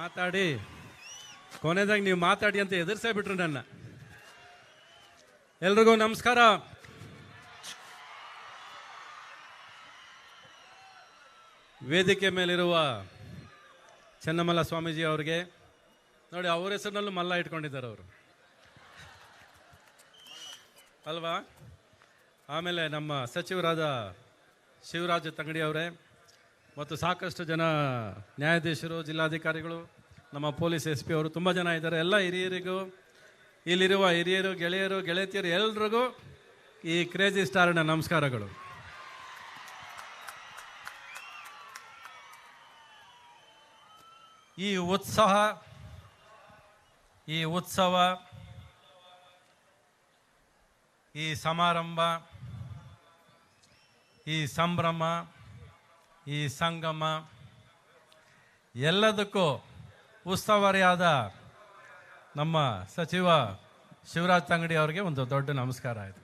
ಮಾತಾಡಿ. ಕೊನೆದಾಗ ನೀವು ಮಾತಾಡಿ ಅಂತ ಎದುರಿಸೇ ಬಿಟ್ರು ನನ್ನ. ಎಲ್ರಿಗೂ ನಮಸ್ಕಾರ. ವೇದಿಕೆ ಮೇಲಿರುವ ಚೆನ್ನಮಲ್ಲ ಸ್ವಾಮೀಜಿ ಅವ್ರಿಗೆ, ನೋಡಿ ಅವ್ರ ಹೆಸರಿನಲ್ಲೂ ಮಲ್ಲ ಇಟ್ಕೊಂಡಿದ್ದಾರೆ ಅವರು. ಅಲ್ವಾ? ಆಮೇಲೆ ನಮ್ಮ ಸಚಿವರಾದ ಶಿವರಾಜ ತಂಗಡಿ ಅವರೇ ಮತ್ತು ಸಾಕಷ್ಟು ಜನ ನ್ಯಾಯಾಧೀಶರು, ಜಿಲ್ಲಾಧಿಕಾರಿಗಳು, ನಮ್ಮ ಪೊಲೀಸ್ ಎಸ್ ಪಿ ಅವರು ತುಂಬ ಜನ ಇದ್ದಾರೆ. ಎಲ್ಲ ಹಿರಿಯರಿಗೂ, ಇಲ್ಲಿರುವ ಹಿರಿಯರು, ಗೆಳೆಯರು, ಗೆಳತಿಯರು ಎಲ್ರಿಗೂ ಈ ಕ್ರೇಜಿ ಸ್ಟಾರ್ನ ನಮಸ್ಕಾರಗಳು. ಈ ಉತ್ಸಾಹ, ಈ ಉತ್ಸವ, ಈ ಸಮಾರಂಭ, ಈ ಸಂಭ್ರಮ ಈ ಸಂಗಮ ಎಲ್ಲದಕ್ಕೂ ಉಸ್ತುವಾರಿಯಾದ ನಮ್ಮ ಸಚಿವ ಶಿವರಾಜ್ ತಂಗಡಿ ಅವರಿಗೆ ಒಂದು ದೊಡ್ಡ ನಮಸ್ಕಾರ ಆಯಿತು.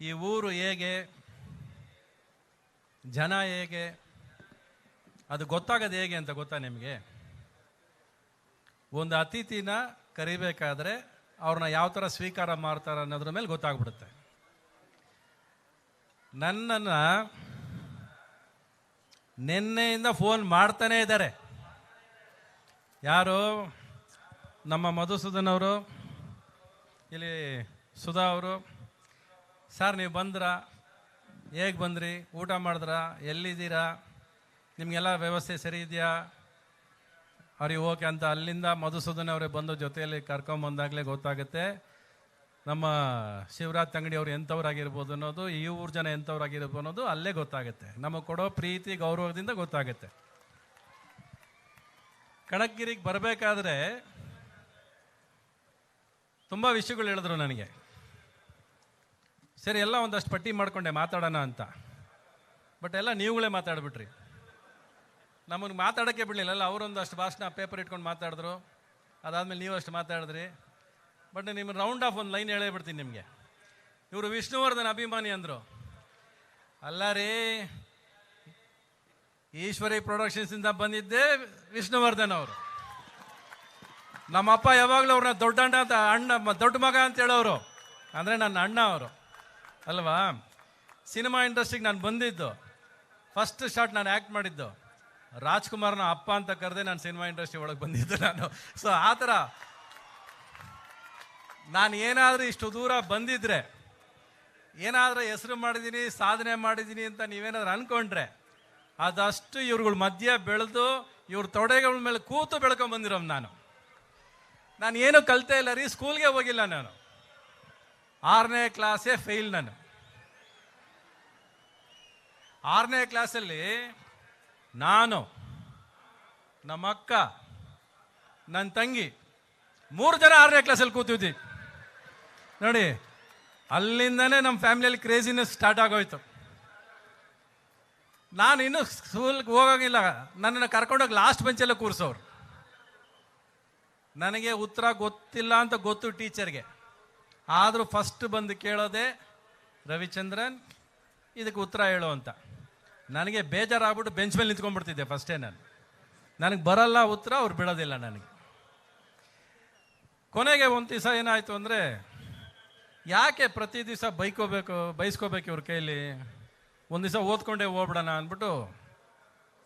ಈ ಊರು ಹೇಗೆ, ಜನ ಹೇಗೆ, ಅದು ಗೊತ್ತಾಗೋದು ಹೇಗೆ ಅಂತ ಗೊತ್ತಾ ನಿಮಗೆ? ಒಂದು ಅತಿಥಿನ ಕರಿಬೇಕಾದ್ರೆ ಅವ್ರನ್ನ ಯಾವ ಥರ ಸ್ವೀಕಾರ ಮಾಡ್ತಾರೆ ಅನ್ನೋದ್ರ ಮೇಲೆ ಗೊತ್ತಾಗ್ಬಿಡುತ್ತೆ. ನನ್ನನ್ನು ನಿನ್ನೆಯಿಂದ ಫೋನ್ ಮಾಡ್ತಾನೇ ಇದ್ದಾರೆ. ಯಾರು? ನಮ್ಮ ಮಧುಸೂದನ್ ಅವರು, ಇಲ್ಲಿ ಸುಧಾ ಅವರು. ಸರ್, ನೀವು ಬಂದ್ರ? ಹೇಗೆ ಬಂದ್ರಿ? ಊಟ ಮಾಡಿದ್ರಾ? ಎಲ್ಲಿದ್ದೀರಾ? ನಿಮಗೆಲ್ಲ ವ್ಯವಸ್ಥೆ ಸರಿ ಇದೆಯಾ? ಅವ್ರಿಗೆ ಓಕೆ ಅಂತ ಅಲ್ಲಿಂದ ಮಧುಸೂದನ್ ಅವರೇ ಬಂದು ಜೊತೆಯಲ್ಲಿ ಕರ್ಕೊಂಬಂದಾಗಲೇ ಗೊತ್ತಾಗುತ್ತೆ. ನಮ್ಮ ಶಿವರಾಜ್ ತಂಗಡಿ ಅವರು ಎಂಥವ್ರಾಗಿರ್ಬೋದು ಅನ್ನೋದು, ಈ ಊರು ಜನ ಎಂಥವ್ರಾಗಿರ್ಬೋದು ಅನ್ನೋದು ಅಲ್ಲೇ ಗೊತ್ತಾಗುತ್ತೆ. ನಮಗೆ ಕೊಡೋ ಪ್ರೀತಿ, ಗೌರವದಿಂದ ಗೊತ್ತಾಗುತ್ತೆ. ಕಣಕ್ಗಿರಿಗೆ ಬರಬೇಕಾದ್ರೆ ತುಂಬ ವಿಷಯಗಳು ಹೇಳಿದ್ರು ನನಗೆ. ಸರಿ, ಎಲ್ಲ ಒಂದಷ್ಟು ಪಟ್ಟಿ ಮಾಡಿಕೊಂಡೆ, ಮಾತಾಡೋಣ ಅಂತ. ಬಟ್ ಎಲ್ಲ ನೀವುಗಳೇ ಮಾತಾಡ್ಬಿಟ್ರಿ. ನಮಗೆ ಮಾತಾಡೋಕ್ಕೆ ಬಿಡಲಿಲ್ಲ ಅಲ್ಲ ಅವರೊಂದಷ್ಟು ಭಾಷಣ ಪೇಪರ್ ಇಟ್ಕೊಂಡು ಮಾತಾಡಿದ್ರು. ಅದಾದಮೇಲೆ ನೀವು ಅಷ್ಟು ಮಾತಾಡಿದ್ರಿ. ಬಟ್ ನಿಮ್ಮ ರೌಂಡ್ ಆಫ್ ಒಂದು ಲೈನ್ ಹೇಳೇ ಬಿಡ್ತೀನಿ ನಿಮಗೆ. ಇವರು ವಿಷ್ಣುವರ್ಧನ್ ಅಭಿಮಾನಿ ಅಂದರು. ಅಲ್ಲ ರೀ, ಈಶ್ವರಿ ಪ್ರೊಡಕ್ಷನ್ಸಿಂದ ಬಂದಿದ್ದೆ ವಿಷ್ಣುವರ್ಧನ್ ಅವರು. ನಮ್ಮಪ್ಪ ಯಾವಾಗಲೂ ಅವ್ರನ್ನ ದೊಡ್ಡ ಅಣ್ಣ ಅಂತ, ಅಣ್ಣ ದೊಡ್ಡ ಮಗ ಅಂತ ಹೇಳೋರು ಅಂದರೆ ನನ್ನ ಅಣ್ಣ ಅವರು. ಅಲ್ವಾ? ಸಿನಿಮಾ ಇಂಡಸ್ಟ್ರಿಗೆ ನಾನು ಬಂದಿದ್ದು. ಫಸ್ಟ್ ಶಾಟ್ ನಾನು ಆ್ಯಕ್ಟ್ ಮಾಡಿದ್ದು. ರಾಜ್ಕುಮಾರ್ನ ಅಪ್ಪ ಅಂತ ಕರೆದೆ ನಾನು ಸಿನಿಮಾ ಇಂಡಸ್ಟ್ರಿ ಒಳಗೆ ಬಂದಿದ್ದು ನಾನು. ಸೊ ಆ ಥರ ನಾನು ಏನಾದರೂ ಇಷ್ಟು ದೂರ ಬಂದಿದ್ರೆ, ಏನಾದರೂ ಹೆಸರು ಮಾಡಿದ್ದೀನಿ ಸಾಧನೆ ಮಾಡಿದ್ದೀನಿ ಅಂತ ನೀವೇನಾದ್ರೂ ಅನ್ಕೊಂಡ್ರೆ ಅದಷ್ಟು ಇವ್ರುಗಳ ಮಧ್ಯೆ ಬೆಳೆದು, ಇವ್ರ ತೊಡೆಗಳ ಮೇಲೆ ಕೂತು ಬೆಳ್ಕೊಂಡ್ ಬಂದಿರೋ ನಾನು. ನಾನು ಏನು ಕಲಿತೇ ಇಲ್ಲ ರೀ, ಸ್ಕೂಲ್ಗೆ ಹೋಗಿಲ್ಲ ನಾನು. ಆರನೇ ಕ್ಲಾಸೇ ಫೇಲ್ ನಾನು. ಆರನೇ ಕ್ಲಾಸಲ್ಲಿ ನಾನು ನಮ್ಮ ಅಕ್ಕ ನನ್ನ ತಂಗಿ, ಮೂರು ಜನ ಆರನೇ ಕ್ಲಾಸಲ್ಲಿ ಕೂತಿದ್ವಿ. ನೋಡಿ ಅಲ್ಲಿಂದನೇ ನಮ್ಮ ಫ್ಯಾಮಿಲಿಯಲ್ಲಿ ಕ್ರೇಜಿನೆಸ್ ಸ್ಟಾರ್ಟ್ ಆಗೋಯ್ತು. ನಾನು ಇನ್ನೂ ಸ್ಕೂಲ್ಗೆ ಹೋಗೋಂಗಿಲ್ಲ. ನನ್ನನ್ನು ಕರ್ಕೊಂಡೋಗಿ ಲಾಸ್ಟ್ ಬೆಂಚಲ್ಲೇ ಕೂರಿಸೋರು. ನನಗೆ ಉತ್ತರ ಗೊತ್ತಿಲ್ಲ ಅಂತ ಗೊತ್ತು ಟೀಚರ್ಗೆ ಆದರೂ ಫಸ್ಟ್ ಬಂದು ಕೇಳೋದೆ, ರವಿಚಂದ್ರನ್, ಇದಕ್ಕೆ ಉತ್ತರ ಹೇಳು ಅಂತ. ನನಗೆ ಬೇಜಾರಾಗ್ಬಿಟ್ಟು ಬೆಂಚ್ ಮೇಲೆ ನಿಂತ್ಕೊಂಡ್ಬಿಡ್ತಿದ್ದೆ ಫಸ್ಟೇ ನಾನು. ನನಗೆ ಬರಲ್ಲ ಉತ್ತರ, ಅವ್ರು ಬಿಡೋದಿಲ್ಲ ನನಗೆ. ಕೊನೆಗೆ ಒಂದು ದಿವಸ ಏನಾಯಿತು ಅಂದರೆ ಯಾಕೆ ಪ್ರತಿ ದಿವಸ ಬೈಕೋಬೇಕು, ಬೈಸ್ಕೋಬೇಕು ಇವ್ರ ಕೈಲಿ? ಒಂದು ದಿವಸ ಓದ್ಕೊಂಡೇ ಹೋಗ್ಬಿಡೋಣ ಅಂದ್ಬಿಟ್ಟು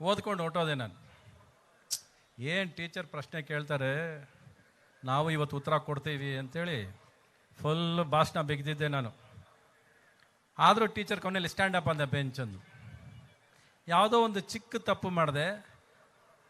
ಓದ್ಕೊಂಡು ಹೊಟ್ಟೋದೆ ನಾನು. ಏನು ಟೀಚರ್ ಪ್ರಶ್ನೆ ಕೇಳ್ತಾರೆ? ನಾವು ಇವತ್ತು ಉತ್ತರ ಕೊಡ್ತೀವಿ ಅಂತೇಳಿ ಫುಲ್ ಭಾಷಣ ಬಿಗ್ದಿದ್ದೆ ನಾನು. ಆದರೂ ಟೀಚರ್ ಕೊನೆಯಲ್ಲಿ ಸ್ಟ್ಯಾಂಡ್ ಅಪ್ ಅಂದೆ ಬೆಂಚ್ ಯಾವುದೋ ಒಂದು ಚಿಕ್ಕ ತಪ್ಪು ಮಾಡಿದೆ.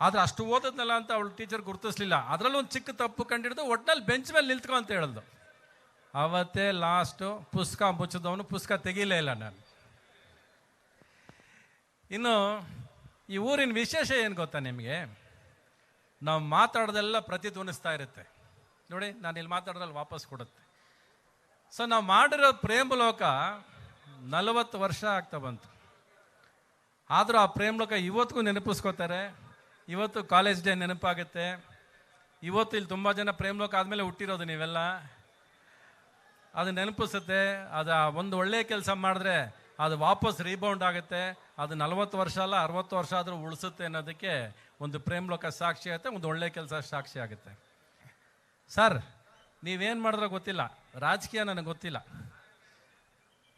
ಆದರೆ ಅಷ್ಟು ಓದದ್ನಲ್ಲ ಅಂತ ಅವಳು ಟೀಚರ್ ಗುರುತಿಸ್ಲಿಲ್ಲ. ಅದರಲ್ಲೂ ಒಂದು ಚಿಕ್ಕ ತಪ್ಪು ಕಂಡಿಡ್ದು ಒಟ್ನಲ್ಲಿ ಬೆಂಚ್ ಮೇಲೆ ನಿಲ್ತ್ಕೊ ಅಂತ ಹೇಳ್ದು. ಅವತ್ತೇ ಲಾಸ್ಟು ಪುಸ್ತಕ ಮುಚ್ಚಿದವನು ಪುಸ್ತಕ ತೆಗೀಲೇ ಇಲ್ಲ ನಾನು. ಇನ್ನು ಈ ಊರಿನ ವಿಶೇಷ ಏನು ಗೊತ್ತಾ ನಿಮಗೆ? ನಾವು ಮಾತಾಡೋದೆಲ್ಲ ಪ್ರತಿಧ್ವನಿಸ್ತಾ ಇರುತ್ತೆ. ನೋಡಿ, ನಾನು ಇಲ್ಲಿ ಮಾತಾಡೋದ್ರಲ್ಲಿ ವಾಪಸ್ ಕೊಡುತ್ತೆ. ಸೊ ನಾವು ಮಾಡಿರೋ ಪ್ರೇಮಲೋಕ ನಲವತ್ತು ವರ್ಷ ಆಗ್ತಾ ಬಂತು. ಆದರೂ ಆ ಪ್ರೇಮಲೋಕ ಇವತ್ತಿಗೂ ನೆನಪಿಸ್ಕೋತಾರೆ. ಇವತ್ತು ಕಾಲೇಜ್ ಡೇ ನೆನಪಾಗುತ್ತೆ. ಇವತ್ತು ಇಲ್ಲಿ ತುಂಬ ಜನ ಪ್ರೇಮಲೋಕ ಆದಮೇಲೆ ಹುಟ್ಟಿರೋದು ನೀವೆಲ್ಲ. ಅದು ನೆನಪಿಸುತ್ತೆ, ಅದು ಒಂದು ಒಳ್ಳೆಯ ಕೆಲಸ ಮಾಡಿದ್ರೆ ಅದು ವಾಪಸ್ ರೀಬೌಂಡ್ ಆಗುತ್ತೆ. ಅದು ನಲವತ್ತು ವರ್ಷ ಅಲ್ಲ, ಅರವತ್ತು ವರ್ಷ ಆದರೂ ಉಳಿಸುತ್ತೆ ಅನ್ನೋದಕ್ಕೆ ಒಂದು ಪ್ರೇಮ್ ಲೋಕ ಸಾಕ್ಷಿ ಆಗುತ್ತೆ, ಒಂದು ಒಳ್ಳೆ ಕೆಲಸ ಸಾಕ್ಷಿ ಆಗುತ್ತೆ. ಸರ್, ನೀವೇನು ಮಾಡಿದ್ರೋ ಗೊತ್ತಿಲ್ಲ. ರಾಜಕೀಯ ನನಗೆ ಗೊತ್ತಿಲ್ಲ.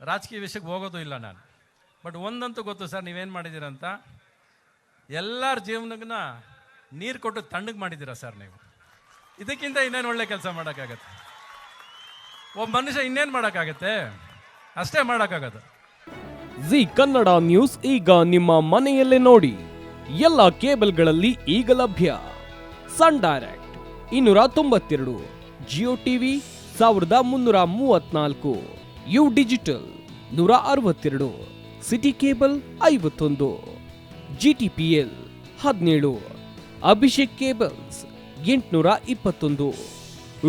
ರಾಜಕೀಯ ವಿಷಯಕ್ಕೆ ಹೋಗೋದು ಇಲ್ಲ ನಾನು. ಬಟ್ ಒಂದಂತೂ ಗೊತ್ತು ಸರ್, ನೀವೇನು ಮಾಡಿದ್ದೀರಂತ. ಎಲ್ಲರ ಜೀವನಗನ್ನ ನೀರು ಕೊಟ್ಟು ತಣ್ಣಗೆ ಮಾಡಿದ್ದೀರಾ ಸರ್ ನೀವು. ಇದಕ್ಕಿಂತ ಇನ್ನೇನು ಒಳ್ಳೆ ಕೆಲಸ ಮಾಡೋಕ್ಕಾಗತ್ತೆ? ಒಬ್ಬ ಮನುಷ್ಯ ಇನ್ನೇನು ಮಾಡೋಕ್ಕಾಗತ್ತೆ? ಅಷ್ಟೇ ಮಾಡೋಕ್ಕಾಗತ್ತೆ. ಜಿ ಕನ್ನಡ ನ್ಯೂಸ್ ಈಗ ನಿಮ್ಮ ಮನೆಯಲ್ಲೇ ನೋಡಿ. ಎಲ್ಲ ಕೇಬಲ್ಗಳಲ್ಲಿ ಈಗ ಲಭ್ಯ. ಸನ್ ಡೈರೆಕ್ಟ್ ಇನ್ನೂರ ತೊಂಬತ್ತೆರಡು, ಜಿಯೋ ಟಿವಿ ಸಾವಿರದ ಮುನ್ನೂರ ಮೂವತ್ನಾಲ್ಕು, ಯು ಡಿಜಿಟಲ್ ನೂರ ಅರವತ್ತೆರಡು, ಸಿಟಿ ಕೇಬಲ್ ಐವತ್ತೊಂದು ಜಿ ಟಿ ಪಿ ಎಲ್ ಹದಿನೇಳು, ಅಭಿಷೇಕ್ ಕೇಬಲ್ಸ್ ಎಂಟುನೂರ ಇಪ್ಪತ್ತೊಂದು,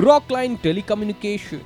ರಾಕ್ ಲೈನ್ ಟೆಲಿಕಮ್ಯುನಿಕೇಶನ್